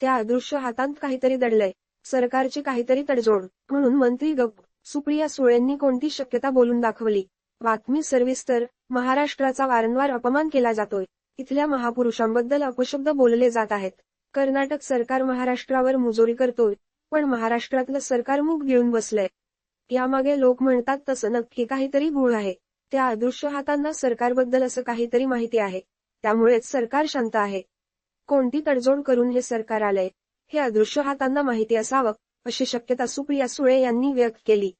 त्या अदृश्य हातात काहीतरी दडलंय. सरकारची काहीतरी तडजोड. म्हणून मंत्री गप सुप्रिया सुळेंनी कोणती शक्यता बोलून दाखवली? बातमी सर्विस्तर महाराष्ट्राचा वारंवार अपमान केला जातोय. इथल्या महापुरुषांबद्दल अपशब्द बोलले जात आहेत. कर्नाटक सरकार महाराष्ट्रावर मुजोरी करतोय पण महाराष्ट्रातलं सरकार मुख घेऊन बसलंय. यामागे लोक म्हणतात तसं नक्की काहीतरी गुळ आहे. त्या अदृश्य हातांना सरकारबद्दल असं काहीतरी माहिती आहे. त्यामुळेच सरकार शांत आहे. कोणती तडजोड करून हे सरकार आलंय? हे अदृश्य हातांना माहिती असावं अशी शक्यता सुप्रिया सुळे यांनी व्यक्त केली.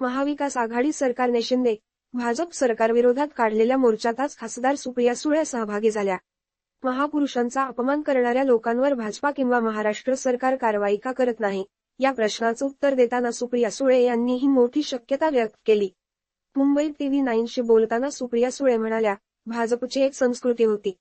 महाविकास आघाडी सरकारने शिंदे भाजप सरकारविरोधात काढलेल्या मोर्चातच खासदार सुप्रिया सुळे सहभागी झाल्या. महापुरुषांचा अपमान करणाऱ्या लोकांवर भाजपा किंवा महाराष्ट्र सरकार कारवाई का करत नाही? या प्रश्नाचं उत्तर देताना सुप्रिया सुळे यांनी ही मोठी शक्यता व्यक्त केली. मुंबईत टीव्ही नाईनशी बोलताना सुप्रिया सुळे म्हणाल्या भाजपची एक संस्कृती होती.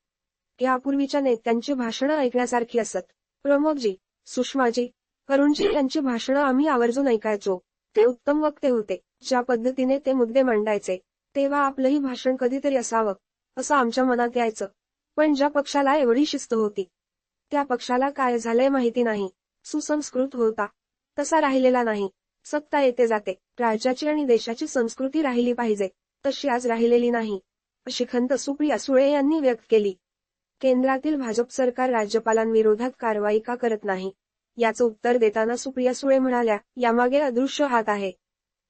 यापूर्वीच्या नेत्यांची भाषणं ऐकण्यासारखी असत. प्रमोदजी सुषमाजी करुणजी यांची भाषणं आम्ही आवर्जून ऐकायचो. ते उत्तम वक्ते होते. ज्या पद्धतीने ते मुद्दे मांडायचे तेव्हा आपलंही भाषण कधीतरी असावं असं आमच्या मनात यायचं. पण ज्या पक्षाला एवढी शिस्त होती त्या पक्षाला काय झालंय माहिती नाही. सुसंस्कृत होता. तसा राहिलेला नाही. सत्ता येते जाते. राज्याची आणि देशाची संस्कृती राहिली पाहिजे तशी आज राहिलेली नाही अशी खंत सुप्रिया सुळे यांनी व्यक्त केली. केंद्रातील भाजप सरकार राज्यपालांविरोधात कारवाई का करत नाही? याचं उत्तर देताना सुप्रिया सुळे म्हणाल्या यामागे अदृश्य हात आहे.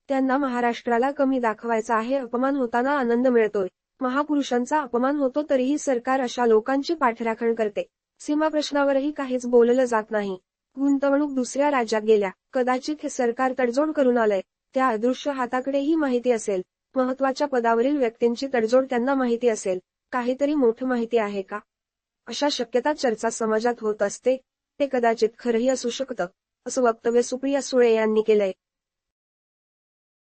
त्यांना महाराष्ट्राला कमी दाखवायचा आहे अपमान होताना आनंद मिळतोय. महापुरुषांचा अपमान होतो तरीही सरकार अशा लोकांची पाठराखण करते. सीमा प्रश्नावरही काहीच बोललं जात नाही. गुंतवणूक दुसऱ्या राज्यात गेल्या. कदाचित हे सरकार तडजोड करून आलंय. त्या अदृश्य हाताकडेही माहिती असेल. महत्त्वाच्या पदावरील व्यक्तींची तडजोड त्यांना माहिती असेल. काहीतरी मोठं माहिती आहे का? अशा शक्यता चर्चा समाजात होत असते ते कदाचित खरंही असू शकतं असं वक्तव्य सुप्रिया सुळे यांनी केलंय.